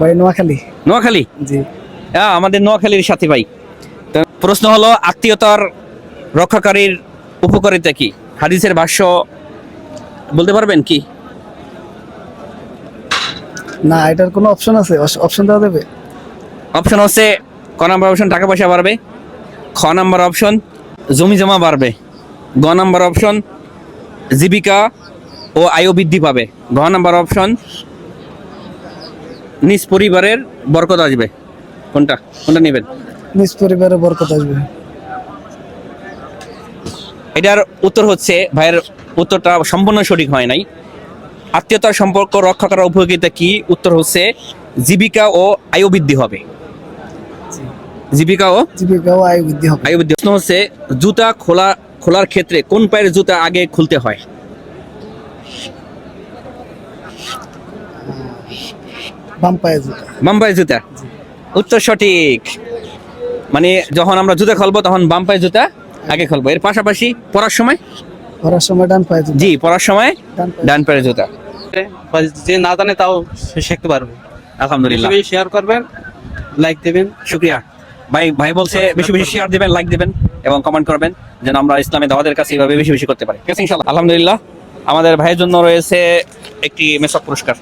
বাড়ি নোয়াখালী। নোয়াখালী? জি। হ্যাঁ আমাদের নোয়াখালীর সাথী ভাই। প্রশ্ন হলো আত্মীয়তার রক্ষাকারীর উপকারিতা কি? হাদিসের ভাষ্য বলতে পারবেন কি? না এটার কোনো অপশন আছে? অপশন দেওয়া দেবে অপশন হচ্ছে ক নাম্বার অপশন টাকা পয়সা বাড়বে। খ নাম্বার অপশন জমি জমা বাড়বে। গ নাম্বার অপশন জীবিকা ও আয়ু বৃদ্ধি পাবে। ঘ নাম্বার অপশন নিজ পরিবারের বরকত আসবে? কোনটা? কোনটা নেবেন? নিজ পরিবারের বরকত আসবে। এটার উত্তর হচ্ছে ভাইয়ের উত্তরটা সম্পূর্ণ সঠিক হয় নাই। আত্মীয়তার সম্পর্ক রক্ষা করার উপযোগিতা কি? উত্তর হচ্ছে জীবিকা ও আয়ু বৃদ্ধি হবে। জীবিকা ও জীবিকা ও আয় বৃদ্ধি হবে। আয়ু বৃদ্ধি। প্রশ্ন হচ্ছে জুতা খোলা খোলার ক্ষেত্রে কোন পায়ের জুতা আগে খুলতে হয়? বাম পায়ে জুতা। বাম পায়ের জুতা? উত্তর সঠিক। মানে যখন আমরা জুতা খুলবো তখন বাম পায়ের জুতা আগে খুলবো। এর পাশাপাশি পড়ার সময়? পড়ার সময় ডান পায়ে জুতা। জি পড়ার সময় ডান পায়ে জুতা। যে না জানে তাও সে শিখতে পারবে। আলহামদুলিল্লাহ। বেশি শেয়ার করবেন লাইক দেবেন। শুক্রিয়া। ভাই ভাই বলছে বেশি বেশি শেয়ার দিবেন লাইক দিবেন এবং কমেন্ট করবেন যেন আমরা ইসলামী দাওয়াতের কাছে এইভাবে বেশি বেশি করতে পারি। ঠিক আছে ইনশাআল্লাহ। আলহামদুলিল্লাহ। আমাদের ভাইয়ের জন্য রয়েছে একটি মেসক পুরস্কার।